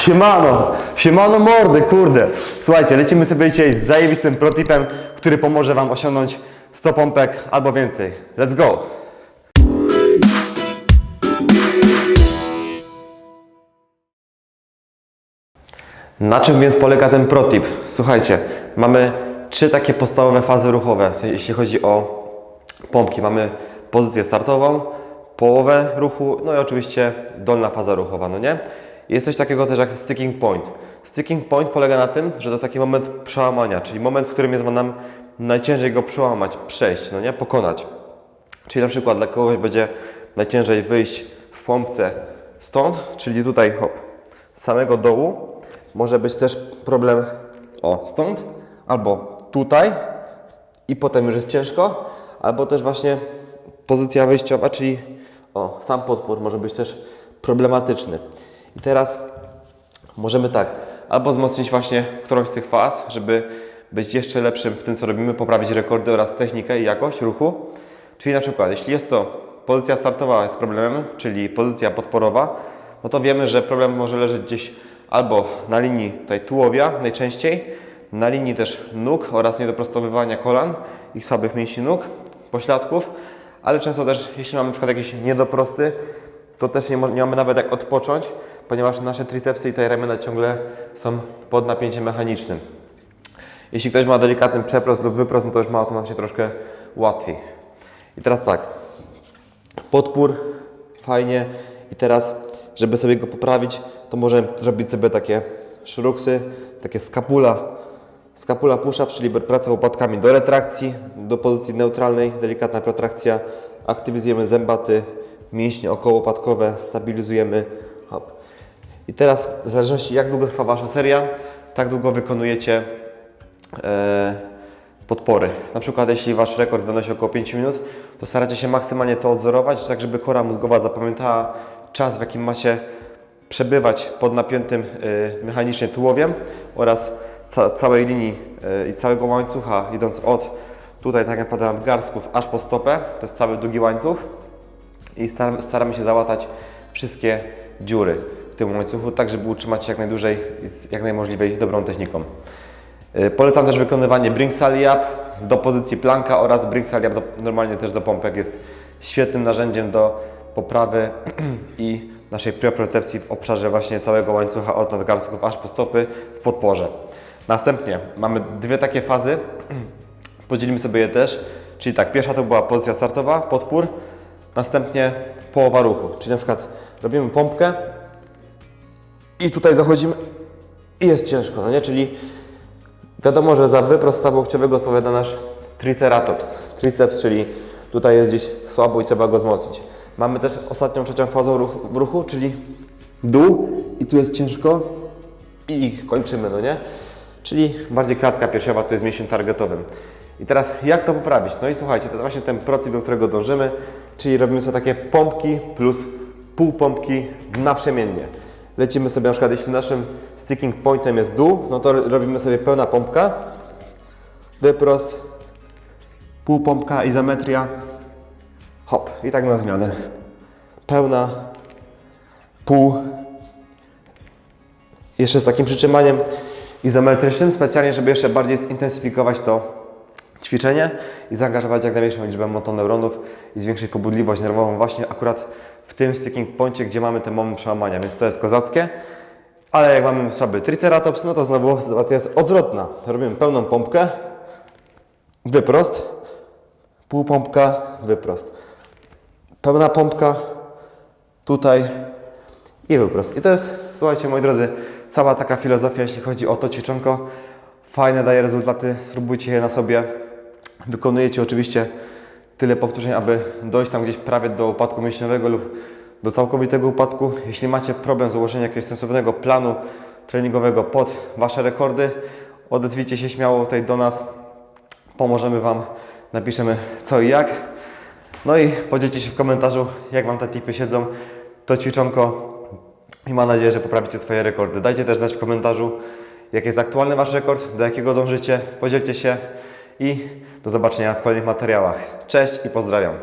Siemano, siemano mordy, kurde. Słuchajcie, lecimy sobie dzisiaj z zajebistym protipem, który pomoże Wam osiągnąć 100 pompek albo więcej. Let's go! Na czym więc polega ten protip? Słuchajcie, mamy trzy takie podstawowe fazy ruchowe, jeśli chodzi o pompki. Mamy pozycję startową, połowę ruchu, no i oczywiście dolna faza ruchowa, no nie? Jest coś takiego też jak sticking point. Sticking point polega na tym, że to taki moment przełamania, czyli moment, w którym jest nam najciężej go przełamać, przejść, no nie? Pokonać. Czyli na przykład dla kogoś będzie najciężej wyjść w pompce stąd, czyli tutaj hop, z samego dołu. Może być też problem o stąd, albo tutaj i potem już jest ciężko, albo też właśnie pozycja wyjściowa, czyli o, sam podpór może być też problematyczny. I teraz możemy tak, albo wzmocnić właśnie którąś z tych faz, żeby być jeszcze lepszym w tym, co robimy, poprawić rekordy oraz technikę i jakość ruchu. Czyli na przykład, jeśli jest to pozycja startowa jest problemem, czyli pozycja podporowa, no to wiemy, że problem może leżeć gdzieś albo na linii tutaj tułowia najczęściej, na linii też nóg oraz niedoprostowywania kolan i słabych mięśni nóg, pośladków, ale często też, jeśli mamy na przykład jakieś niedoprosty, to też nie, nie mamy nawet jak odpocząć, ponieważ nasze tricepsy i te ramiona ciągle są pod napięciem mechanicznym. Jeśli ktoś ma delikatny przeprost lub wyprost, no to już ma automatycznie troszkę łatwiej. I teraz tak, podpór, fajnie. I teraz, żeby sobie go poprawić, to możemy zrobić sobie takie szruksy, takie skapula, skapula push-up, czyli praca łopatkami do retrakcji, do pozycji neutralnej, delikatna protrakcja. Aktywizujemy zębaty, mięśnie okołołopatkowe, stabilizujemy. Hop. I teraz, w zależności jak długo trwa Wasza seria, tak długo wykonujecie e, podpory. Na przykład jeśli Wasz rekord wynosi około 5 minut, to staracie się maksymalnie to odzorować, tak żeby kora mózgowa zapamiętała czas, w jakim macie przebywać pod napiętym y, mechanicznie tułowiem oraz ca całej linii y, i całego łańcucha, idąc od tutaj tak naprawdę nadgarstków aż po stopę, to jest cały długi łańcuch i staram, staramy się załatać wszystkie dziury tym łańcuchu, tak żeby utrzymać się jak najdłużej i z jak najmożliwej dobrą techniką. Y, Polecam też wykonywanie Bring Sally Up do pozycji planka oraz Bring Sally Up do, normalnie też do pompek. Jest świetnym narzędziem do poprawy i naszej propriocepcji w obszarze właśnie całego łańcucha od nadgarstków aż po stopy w podporze. Następnie mamy dwie takie fazy. Podzielimy sobie je też. Czyli tak, pierwsza to była pozycja startowa, podpór, następnie połowa ruchu. Czyli na przykład robimy pompkę i tutaj dochodzimy i jest ciężko, no nie? Czyli Wiadomo, że za wyprost stawu łokciowego odpowiada nasz triceratops. Triceps, czyli tutaj jest gdzieś słabo i trzeba go wzmocnić. Mamy też ostatnią, trzecią fazą w ruchu, czyli dół i tu jest ciężko i kończymy, no nie? Czyli bardziej klatka piersiowa to jest mięsień targetowym. I teraz jak to poprawić? No i słuchajcie, to jest właśnie ten protip, do którego dążymy, czyli robimy sobie takie pompki plus półpompki naprzemiennie. Lecimy sobie na przykład, jeśli naszym sticking pointem jest dół, no to robimy sobie pełna pompka, wyprost, półpompka, izometria, hop i tak na zmianę. Pełna, pół, jeszcze z takim przytrzymaniem izometrycznym, specjalnie, żeby jeszcze bardziej zintensyfikować to ćwiczenie i zaangażować jak największą liczbę motoneuronów i zwiększyć pobudliwość nerwową. Właśnie akurat w tym sticking poincie, gdzie mamy ten moment przełamania, więc to jest kozackie. Ale jak mamy słaby triceratops, no to znowu sytuacja jest odwrotna. Robimy pełną pompkę, wyprost, półpompka, wyprost. Pełna pompka, tutaj i wyprost. I to jest, słuchajcie moi drodzy, cała taka filozofia, jeśli chodzi o to ćwiczonko. Fajne, daje rezultaty, spróbujcie je na sobie. Wykonujecie oczywiście tyle powtórzeń, aby dojść tam gdzieś prawie do upadku mięśniowego lub do całkowitego upadku. Jeśli macie problem z ułożeniem jakiegoś sensownego planu treningowego pod Wasze rekordy, odezwijcie się śmiało tutaj do nas. Pomożemy Wam, napiszemy co i jak. No i podzielcie się w komentarzu, jak Wam te tipy siedzą, to ćwiczonko i mam nadzieję, że poprawicie swoje rekordy. Dajcie też znać w komentarzu, jaki jest aktualny Wasz rekord, do jakiego dążycie. Podzielcie się i do zobaczenia w kolejnych materiałach. Cześć i pozdrawiam.